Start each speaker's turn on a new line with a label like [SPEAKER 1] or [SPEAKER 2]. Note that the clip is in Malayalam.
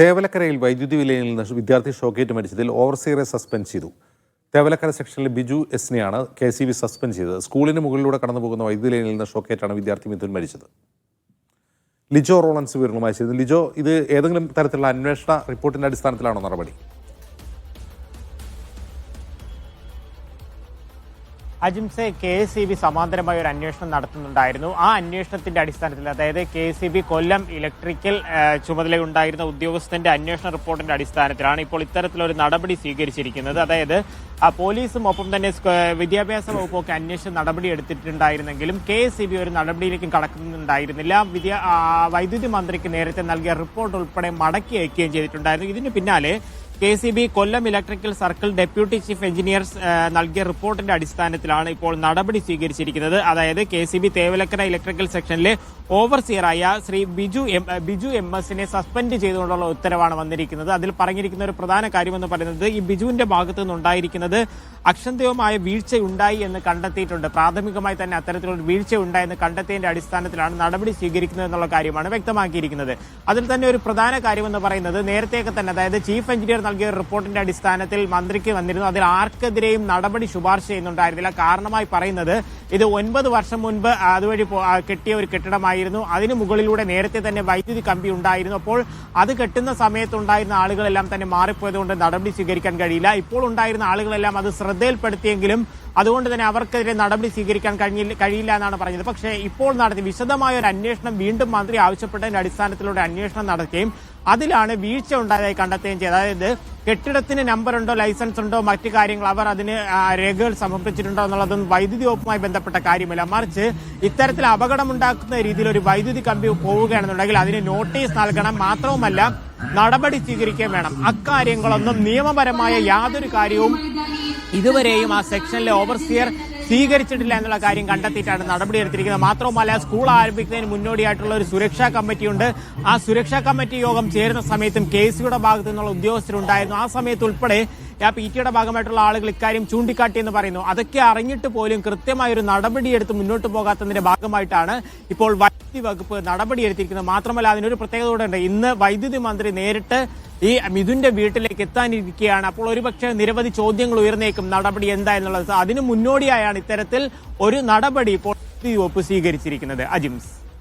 [SPEAKER 1] തേവലക്കരയിൽ വൈദ്യുതി വിലയിൽ നിന്ന് വിദ്യാർത്ഥി ഷോക്കേറ്റ് മരിച്ചതിൽ ഓവർസീറെ സസ്പെൻഡ് ചെയ്തു തേവലക്കര സെക്ഷനിലെ ബിജു എസ്നെയാണ് കെ സി ബി സസ്പെൻഡ് ചെയ്തത് സ്കൂളിന് മുകളിലൂടെ കടന്നുപോകുന്ന വൈദ്യുതി ലൈനിൽ നിന്ന് ഷോക്കേറ്റാണ് വിദ്യാർത്ഥി മിഥുൻ മരിച്ചത് ലിജോ റോളൻസ് വിവരങ്ങളുമായി ചെയ്തു ലിജോ ഇത് ഏതെങ്കിലും തരത്തിലുള്ള അന്വേഷണ റിപ്പോർട്ടിൻ്റെ അടിസ്ഥാനത്തിലാണോ നടപടി
[SPEAKER 2] അജിംസെ കെ എസ് സി ബി സമാന്തരമായ ഒരു അന്വേഷണം നടത്തുന്നുണ്ടായിരുന്നു ആ അന്വേഷണത്തിന്റെ അടിസ്ഥാനത്തിൽ അതായത് K S C B Kollam electrical ചുമതലയുണ്ടായിരുന്ന ഉദ്യോഗസ്ഥന്റെ അന്വേഷണ റിപ്പോർട്ടിന്റെ അടിസ്ഥാനത്തിലാണ് ഇപ്പോൾ ഇത്തരത്തിലൊരു നടപടി സ്വീകരിച്ചിരിക്കുന്നത് അതായത് പോലീസും ഒപ്പം തന്നെ വിദ്യാഭ്യാസ വകുപ്പൊക്കെ അന്വേഷിച്ച് നടപടി എടുത്തിട്ടുണ്ടായിരുന്നെങ്കിലും കെ എസ് സി ബി ഒരു നടപടിയിലേക്കും കടക്കുന്നുണ്ടായിരുന്നില്ല വിദ്യാ വൈദ്യുതി മന്ത്രിക്ക് നേരത്തെ നൽകിയ റിപ്പോർട്ട് ഉൾപ്പെടെ മടക്കി അയക്കുകയും ചെയ്തിട്ടുണ്ടായിരുന്നു ഇതിന് പിന്നാലെ K C B Kollam electrical circle deputy chief engineer നൽകിയ റിപ്പോർട്ടിന്റെ അടിസ്ഥാനത്തിലാണ് ഇപ്പോൾ നടപടി സ്വീകരിച്ചിരിക്കുന്നത് അതായത് K C B Thevalakkara electrical സെക്ഷനിലെ ഓവർസിയറായ ശ്രീ ബിജു എം ബിജു എം എസിനെ സസ്പെൻഡ് ചെയ്തുകൊണ്ടുള്ള ഉത്തരവാണ് വന്നിരിക്കുന്നത് അതിൽ പറഞ്ഞിരിക്കുന്ന ഒരു പ്രധാന കാര്യമെന്ന് പറയുന്നത് ഈ ബിജുവിന്റെ ഭാഗത്ത് നിന്നുണ്ടായിരിക്കുന്നത് അക്ഷന്തവുമായ വീഴ്ചയുണ്ടായി എന്ന് കണ്ടെത്തിയിട്ടുണ്ട് പ്രാഥമികമായി തന്നെ അത്തരത്തിലൊരു വീഴ്ച ഉണ്ടായെന്ന് കണ്ടെത്തിയതിന്റെ അടിസ്ഥാനത്തിലാണ് നടപടി സ്വീകരിക്കുന്നത് എന്നുള്ള കാര്യമാണ് വ്യക്തമാക്കിയിരിക്കുന്നത് അതിൽ തന്നെ ഒരു പ്രധാന കാര്യമെന്ന് പറയുന്നത് നേരത്തെയൊക്കെ തന്നെ അതായത് ചീഫ് എഞ്ചിനീയർ നൽകിയ റിപ്പോർട്ടിന്റെ അടിസ്ഥാനത്തിൽ മന്ത്രിക്ക് വന്നിരുന്നു അതിൽ ആർക്കെതിരെയും നടപടി ശുപാർശ ചെയ്യുന്നുണ്ടായിരുന്നില്ല കാരണമായി പറയുന്നത് ഇത് ഒൻപത് വർഷം മുൻപ് അതുവഴി കെട്ടിയ ഒരു കെട്ടിടമായിരുന്നു അതിന് മുകളിലൂടെ നേരത്തെ തന്നെ വൈദ്യുതി കമ്പി ഉണ്ടായിരുന്നു അപ്പോൾ അത് കെട്ടുന്ന സമയത്തുണ്ടായിരുന്ന ആളുകളെല്ലാം തന്നെ മാറിപ്പോയതുകൊണ്ട് നടപടി സ്വീകരിക്കാൻ കഴിയില്ല ഇപ്പോൾ ഉണ്ടായിരുന്ന ആളുകളെല്ലാം അത് ശ്രദ്ധയിൽപ്പെടുത്തിയെങ്കിലും അതുകൊണ്ട് തന്നെ അവർക്കെതിരെ നടപടി സ്വീകരിക്കാൻ കഴിഞ്ഞില്ല കഴിയില്ല എന്നാണ് പറഞ്ഞത് പക്ഷേ ഇപ്പോൾ നടത്തി വിശദമായ ഒരു അന്വേഷണം വീണ്ടും മന്ത്രി ആവശ്യപ്പെട്ടതിന്റെ അടിസ്ഥാനത്തിലൂടെ അന്വേഷണം നടത്തുകയും അതിലാണ് വീഴ്ച ഉണ്ടായതായി കണ്ടെത്തുകയും ചെയ്തത് അതായത് കെട്ടിടത്തിന് നമ്പർ ഉണ്ടോ ലൈസൻസ് ഉണ്ടോ മറ്റു കാര്യങ്ങൾ അവർ അതിന് രേഖകൾ സമർപ്പിച്ചിട്ടുണ്ടോ എന്നുള്ളതൊന്നും വൈദ്യുതി വകുപ്പുമായി ബന്ധപ്പെട്ട കാര്യമല്ല മറിച്ച് ഇത്തരത്തിൽ അപകടമുണ്ടാക്കുന്ന രീതിയിൽ ഒരു വൈദ്യുതി കമ്പി പോവുകയാണെന്നുണ്ടെങ്കിൽ അതിന് നോട്ടീസ് നൽകണം മാത്രവുമല്ല നടപടി സ്വീകരിക്കുകയും വേണം അക്കാര്യങ്ങളൊന്നും നിയമപരമായ യാതൊരു കാര്യവും ഇതുവരെയും ആ സെക്ഷനിലെ ഓവർസിയർ സ്വീകരിച്ചിട്ടില്ല എന്നുള്ള കാര്യം കണ്ടെത്തിയിട്ടാണ് നടപടിയെടുത്തിരിക്കുന്നത് മാത്രവുമല്ല സ്കൂൾ ആരംഭിക്കുന്നതിന് മുന്നോടിയായിട്ടുള്ള ഒരു സുരക്ഷാ കമ്മിറ്റിയുണ്ട് ആ സുരക്ഷാ കമ്മിറ്റി യോഗം ചേരുന്ന സമയത്തും കെ സിയുടെ ഭാഗത്തു നിന്നുള്ള ഉദ്യോഗസ്ഥരുണ്ടായിരുന്നു ആ സമയത്ത് ഉൾപ്പെടെ ആ പി ടിയുടെ ഭാഗമായിട്ടുള്ള ആളുകൾ ഇക്കാര്യം ചൂണ്ടിക്കാട്ടിയെന്ന് പറയുന്നു അതൊക്കെ അറിഞ്ഞിട്ട് പോലും കൃത്യമായ ഒരു നടപടിയെടുത്ത് മുന്നോട്ട് പോകാത്തതിന്റെ ഭാഗമായിട്ടാണ് ഇപ്പോൾ വൈദ്യുതി വകുപ്പ് നടപടിയെടുത്തിരിക്കുന്നത് മാത്രമല്ല അതിനൊരു പ്രത്യേകത ഉണ്ട് ഇന്ന് വൈദ്യുതി മന്ത്രി നേരിട്ട് ഈ മിഥുന്റെ വീട്ടിലേക്ക് എത്താനിരിക്കുകയാണ് അപ്പോൾ ഒരുപക്ഷെ നിരവധി ചോദ്യങ്ങൾ ഉയർന്നേക്കും നടപടി എന്താ എന്നുള്ളത് അതിന് മുന്നോടിയായാണ് ഇത്തരത്തിൽ ഒരു നടപടി ഇപ്പോൾ വകുപ്പ് സ്വീകരിച്ചിരിക്കുന്നത് അജിംസ്